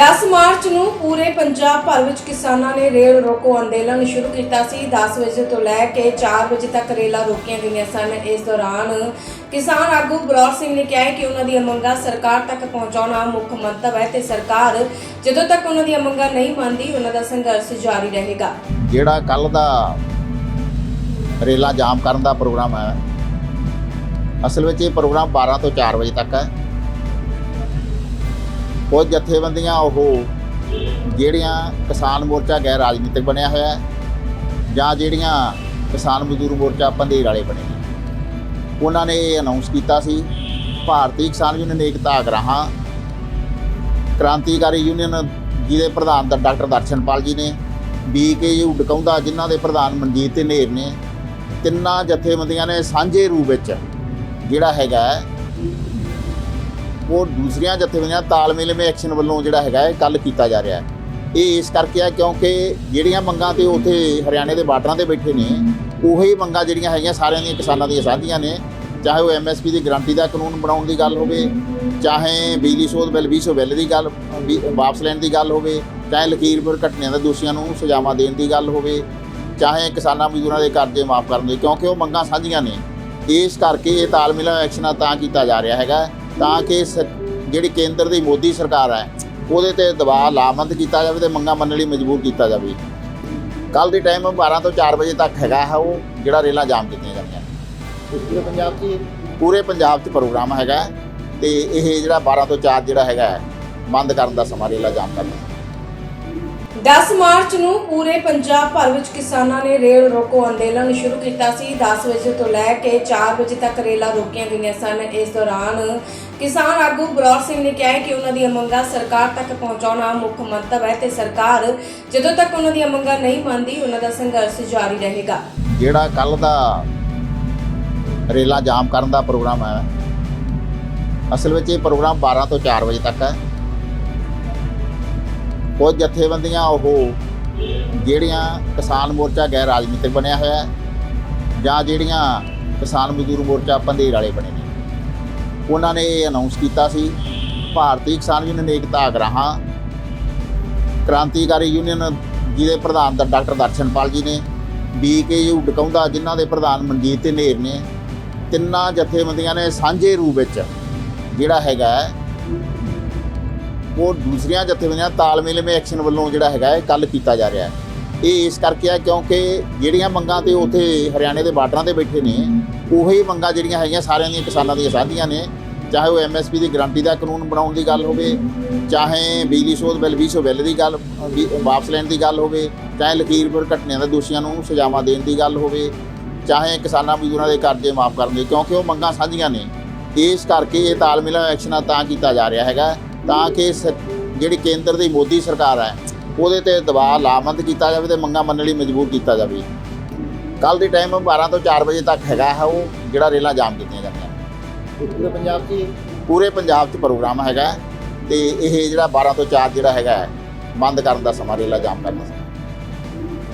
10 March ਨੂੰ ਪੂਰੇ ਪੰਜਾਬ ਭਰ ਵਿੱਚ ਕਿਸਾਨਾਂ ਨੇ ਰੇਲ ਰੋਕੋ ਅੰਦੋਲਨ ਸ਼ੁਰੂ ਕੀਤਾ ਸੀ। 10 ਵਜੇ ਤੋਂ ਲੈ ਕੇ 4 ਵਜੇ ਤੱਕ ਰੇਲਾਂ ਰੋਕੀਆਂ ਗਈਆਂ ਸਨ। ਇਸ ਦੌਰਾਨ ਕਿਸਾਨ ਆਗੂ ਬਲੌਰ ਸਿੰਘ ਨੇ ਕਿਹਾ ਕਿ ਉਹਨਾਂ ਦੀਆਂ ਮੰਗਾਂ ਸਰਕਾਰ ਤੱਕ ਪਹੁੰਚਾਉਣਾ ਮੁੱਖ ਮੰਤਵ ਹੈ ਤੇ ਸਰਕਾਰ ਜਦੋਂ ਤੱਕ ਉਹਨਾਂ ਦੀਆਂ ਮੰਗਾਂ ਨਹੀਂ ਮੰਨਦੀ, ਉਹਨਾਂ ਦਾ ਸੰਘਰਸ਼ ਜਾਰੀ ਰਹੇਗਾ। ਜਿਹੜਾ ਕੱਲ ਦਾ ਰੇਲਾਂ ਜਾਮ ਕਰਨ ਦਾ ਪ੍ਰੋਗਰਾਮ ਹੈ, ਅਸਲ ਵਿੱਚ ਇਹ ਪ੍ਰੋਗਰਾਮ 12 ਤੋਂ 4 ਵਜੇ ਤੱਕ ਹੈ। ਕੁਝ ਜਥੇਬੰਦੀਆਂ ਉਹ ਜਿਹੜੀਆਂ ਕਿਸਾਨ ਮੋਰਚਾ ਗੈਰ ਰਾਜਨੀਤਿਕ ਬਣਿਆ ਹੋਇਆ ਹੈ ਜਾਂ ਜਿਹੜੀਆਂ ਕਿਸਾਨ ਮਜ਼ਦੂਰ ਮੋਰਚਾ ਪੰਧੇਰ ਵਾਲੇ ਬਣੇ ਉਹਨਾਂ ਨੇ ਇਹ ਅਨਾਉਂਸ ਕੀਤਾ ਸੀ, ਭਾਰਤੀ ਕਿਸਾਨ ਯੂਨੀਅਨ ਏਕਤਾ ਅਗਰਾਹਾਂ ਕ੍ਰਾਂਤੀਕਾਰੀ ਯੂਨੀਅਨ ਜਿਹਦੇ ਪ੍ਰਧਾਨ ਦਾ ਡਾਕਟਰ ਦਰਸ਼ਨਪਾਲ ਜੀ ਨੇ ਬੀਕੇਯੂ ਡਕਾਉਂਦਾ ਜਿਨ੍ਹਾਂ ਦੇ ਪ੍ਰਧਾਨ ਮਨਜੀਤ ਤੇ ਨੇਰ ਨੇ, ਤਿੰਨਾਂ ਜਥੇਬੰਦੀਆਂ ਨੇ ਸਾਂਝੇ ਰੂਪ ਵਿੱਚ ਜਿਹੜਾ ਹੈਗਾ ਹੈ, ਉਹ ਦੂਸਰੀਆਂ ਜਥੇਬੰਦੀਆਂ ਤਾਲਮੇਲ ਮੇ ਐਕਸ਼ਨ ਵੱਲੋਂ ਜਿਹੜਾ ਹੈਗਾ ਹੈ ਕੱਲ ਕੀਤਾ ਜਾ ਰਿਹਾ ਹੈ। ਇਹ ਇਸ ਕਰਕੇ ਆ ਕਿਉਂਕਿ ਜਿਹੜੀਆਂ ਮੰਗਾਂ ਤੇ ਉਥੇ ਹਰਿਆਣੇ ਦੇ ਬਾਰਡਰਾਂ ਤੇ ਬੈਠੇ ਨੇ ਉਹੀ ਮੰਗਾਂ ਜਿਹੜੀਆਂ ਹੈਗੀਆਂ ਸਾਰਿਆਂ ਦੀਆਂ ਕਿਸਾਨਾਂ ਦੀਆਂ ਸਾਂਝੀਆਂ ਨੇ। ਚਾਹੇ ਉਹ ਐਮਐਸਪੀ ਦੀ ਗਰੰਟੀ ਦਾ ਕਾਨੂੰਨ ਬਣਾਉਣ ਦੀ ਗੱਲ ਹੋਵੇ ਚਾਹੇ ਬਿਜਲੀ ਸੋਧ ਬਿੱਲ 200 ਬਿੱਲ ਦੀ ਗੱਲ ਵੀ ਵਾਪਸ ਲੈਣ ਦੀ ਗੱਲ ਹੋਵੇ ਚਾਹੇ ਲਖੀਰਪੁਰ ਘਟਨਾ ਦੇ ਦੋਸ਼ੀਆਂ ਨੂੰ ਸਜ਼ਾਵਾਂ ਦੇਣ ਦੀ ਗੱਲ ਹੋਵੇ ਚਾਹੇ ਕਿਸਾਨਾਂ ਮਜ਼ਦੂਰਾਂ ਦੇ ਕਰਜ਼ੇ ਮਾਫ ਕਰਨ ਦੀ ਕਿਉਂਕਿ ਉਹ ਮੰਗਾਂ ਸਾਂਝੀਆਂ ਨੇ। ਇਸ ਕਰਕੇ ਇਹ ਤਾਲਮੇਲ ਐਕਸ਼ਨਾਂ ਤਾਂ ਕੀਤਾ ਜਾ ਰਿਹਾ ਹੈਗਾ। ਤਾਂ ਕਿ ਸ- ਜਿਹੜੀ ਕੇਂਦਰ ਦੀ ਮੋਦੀ ਸਰਕਾਰ ਹੈ, ਉਹਦੇ ਤੇ ਦਬਾਅ ਲਾਮਬੰਦ ਕੀਤਾ ਜਾਵੇ ਤੇ ਮੰਗਾਂ ਮੰਨਣ ਲਈ ਮਜਬੂਰ ਕੀਤਾ ਜਾਵੇ। ਕੱਲ ਦੀ ਟਾਈਮ 12 ਤੋਂ 4 ਵਜੇ ਤੱਕ ਹੈਗਾ ਹੈ ਉਹ, ਜਿਹੜਾ ਰੇਲਾਂ ਜਾਮ ਕੀਤੀਆਂ ਜਾਂਦੀਆਂ ਪੂਰੇ ਪੰਜਾਬ 'ਚ ਪੂਰੇ ਪੰਜਾਬ 'ਚ ਪ੍ਰੋਗਰਾਮ ਹੈਗਾ ਤੇ ਇਹ ਜਿਹੜਾ 12 ਤੋਂ 4 ਜਿਹੜਾ ਹੈਗਾ ਬੰਦ ਕਰਨ ਦਾ ਸਮਾਂ ਰੇਲਾਂ ਜਾਮ ਕਰਨਾ 10 ਮਾਰਚ ਨੂੰ ਪੂਰੇ ਪੰਜਾਬ ਭਰ ਵਿੱਚ ਕਿਸਾਨਾਂ ਨੇ ਰੇਲ ਰੋਕੋ ਅੰਦੋਲਨ ਸ਼ੁਰੂ ਕੀਤਾ ਸੀ। 10 ਵਜੇ ਤੋਂ ਲੈ ਕੇ 4 ਵਜੇ ਤੱਕ ਰੇਲਾਂ ਰੋਕੀਆਂ ਗਈਆਂ ਸਨ। ਇਸ ਦੌਰਾਨ ਕਿਸਾਨ ਆਗੂ ਬਲੌਰ ਸਿੰਘ ਨੇ ਕਿਹਾ ਕਿ ਉਹਨਾਂ ਦੀਆਂ ਮੰਗਾਂ ਸਰਕਾਰ ਤੱਕ ਪਹੁੰਚਾਉਣਾ ਮੁੱਖ ਮੰਤਵ ਹੈ ਤੇ ਸਰਕਾਰ ਜਦੋਂ ਤੱਕ ਉਹਨਾਂ ਦੀਆਂ ਮੰਗਾਂ ਨਹੀਂ ਮੰਨਦੀ, ਉਹਨਾਂ ਦਾ ਸੰਘਰਸ਼ ਜਾਰੀ ਰਹੇਗਾ। ਜਿਹੜਾ ਕੱਲ ਦਾ ਰੇਲਾਂ ਜਾਮ ਕਰਨ ਦਾ ਪ੍ਰੋਗਰਾਮ ਹੈ, ਅਸਲ ਵਿੱਚ ਇਹ ਪ੍ਰੋਗਰਾਮ 12 ਤੋਂ 4 ਵਜੇ ਤੱਕ ਹੈ। ਕੁਝ ਜਥੇਬੰਦੀਆਂ ਉਹ ਜਿਹੜੀਆਂ ਕਿਸਾਨ ਮੋਰਚਾ ਗੈਰ ਰਾਜਨੀਤਿਕ ਬਣਿਆ ਹੋਇਆ ਹੈ ਜਾਂ ਜਿਹੜੀਆਂ ਕਿਸਾਨ ਮਜ਼ਦੂਰ ਮੋਰਚਾ ਪੰਧੇਰ ਵਾਲੇ ਬਣੇ ਨੇ। ਉਹਨਾਂ ਨੇ ਇਹ ਅਨਾਉਂਸ ਕੀਤਾ ਸੀ, ਭਾਰਤੀ ਕਿਸਾਨ ਯੂਨੀਅਨ ਏਕਤਾ ਅਗਰਾਹਾਂ ਕ੍ਰਾਂਤੀਕਾਰੀ ਯੂਨੀਅਨ ਜਿਹਦੇ ਪ੍ਰਧਾਨ ਦਾ ਡਾਕਟਰ ਦਰਸ਼ਨਪਾਲ ਜੀ ਨੇ ਬੀਕੇਯੂ ਡਕਾਉਂਦਾ ਜਿਨ੍ਹਾਂ ਦੇ ਪ੍ਰਧਾਨ ਮਨਜੀਤ ਤੇ ਨੇਰ ਨੇ, ਤਿੰਨਾਂ ਜਥੇਬੰਦੀਆਂ ਨੇ ਸਾਂਝੇ ਰੂਪ ਵਿੱਚ ਜਿਹੜਾ ਹੈਗਾ ਹੈ, ਉਹ ਦੂਸਰੀਆਂ ਜਥੇਬੰਦੀਆਂ ਤਾਲਮੇਲ ਮੇ ਐਕਸ਼ਨ ਵੱਲੋਂ ਜਿਹੜਾ ਹੈਗਾ ਹੈ ਕੱਲ ਕੀਤਾ ਜਾ ਰਿਹਾ ਹੈ। ਇਹ ਇਸ ਕਰਕੇ ਆ ਕਿਉਂਕਿ ਜਿਹੜੀਆਂ ਮੰਗਾਂ ਤੇ ਉਥੇ ਹਰਿਆਣੇ ਦੇ ਬਾਰਡਰਾਂ ਤੇ ਬੈਠੇ ਨੇ ਉਹੀ ਮੰਗਾਂ ਜਿਹੜੀਆਂ ਹੈਗੀਆਂ ਸਾਰਿਆਂ ਦੀਆਂ ਕਿਸਾਨਾਂ ਦੀਆਂ ਸਾਂਝੀਆਂ ਨੇ। ਚਾਹੇ ਉਹ ਐਮਐਸਪੀ ਦੀ ਗਰੰਟੀ ਦਾ ਕਾਨੂੰਨ ਬਣਾਉਣ ਦੀ ਗੱਲ ਹੋਵੇ ਚਾਹੇ ਬਿਜਲੀ ਸੋਧ ਬਿੱਲ 200 ਬਿੱਲ ਦੀ ਗੱਲ ਵੀ ਵਾਪਸ ਲੈਣ ਦੀ ਗੱਲ ਹੋਵੇ ਚਾਹੇ ਲਖੀਰਪੁਰ ਘਟਨਿਆਂ ਦੇ ਦੋਸ਼ੀਆਂ ਨੂੰ ਸਜ਼ਾਵਾਂ ਦੇਣ ਦੀ ਗੱਲ ਹੋਵੇ ਚਾਹੇ ਕਿਸਾਨਾਂ ਮਜ਼ਦੂਰਾਂ ਦੇ ਕਰਜ਼ੇ ਮਾਫ ਕਰਨ ਦੀ ਕਿਉਂਕਿ ਉਹ ਮੰਗਾਂ ਸਾਂਝੀਆਂ ਨੇ। ਇਸ ਕਰਕੇ ਇਹ ਤਾਲਮੇਲ ਐਕਸ਼ਨਾਂ ਤਾਂ ਕੀਤਾ ਜਾ ਰਿਹਾ ਹੈਗਾ। ਤਾਂ ਕਿ ਜਿਹੜੀ ਕੇਂਦਰ ਦੀ ਮੋਦੀ ਸਰਕਾਰ ਹੈ ਉਹਦੇ ਤੇ ਦਬਾਅ ਲਾਮਬੰਦ ਕੀਤਾ ਜਾਵੇ ਤੇ ਮੰਗਾਂ ਮੰਨਣ ਲਈ ਮਜਬੂਰ ਕੀਤਾ ਜਾਵੇ। ਕੱਲ ਦੀ ਟਾਈਮ 12 ਤੋਂ 4 ਵਜੇ ਤੱਕ ਹੈਗਾ ਹੈ ਉਹ ਜਿਹੜਾ ਰੇਲਾਂ ਜਾਮ ਕੀਤੀਆਂ ਜਾਂਦੀਆਂ। ਪੂਰੇ ਪੰਜਾਬ 'ਚ ਪੂਰੇ ਪੰਜਾਬ 'ਚ ਪ੍ਰੋਗਰਾਮ ਹੈਗਾ ਤੇ ਇਹ ਜਿਹੜਾ 12 ਤੋਂ 4 ਜਿਹੜਾ ਹੈਗਾ ਬੰਦ ਕਰਨ ਦਾ ਸਮਾਂ ਰੇਲਾਂ ਜਾਮ ਕਰਨਾ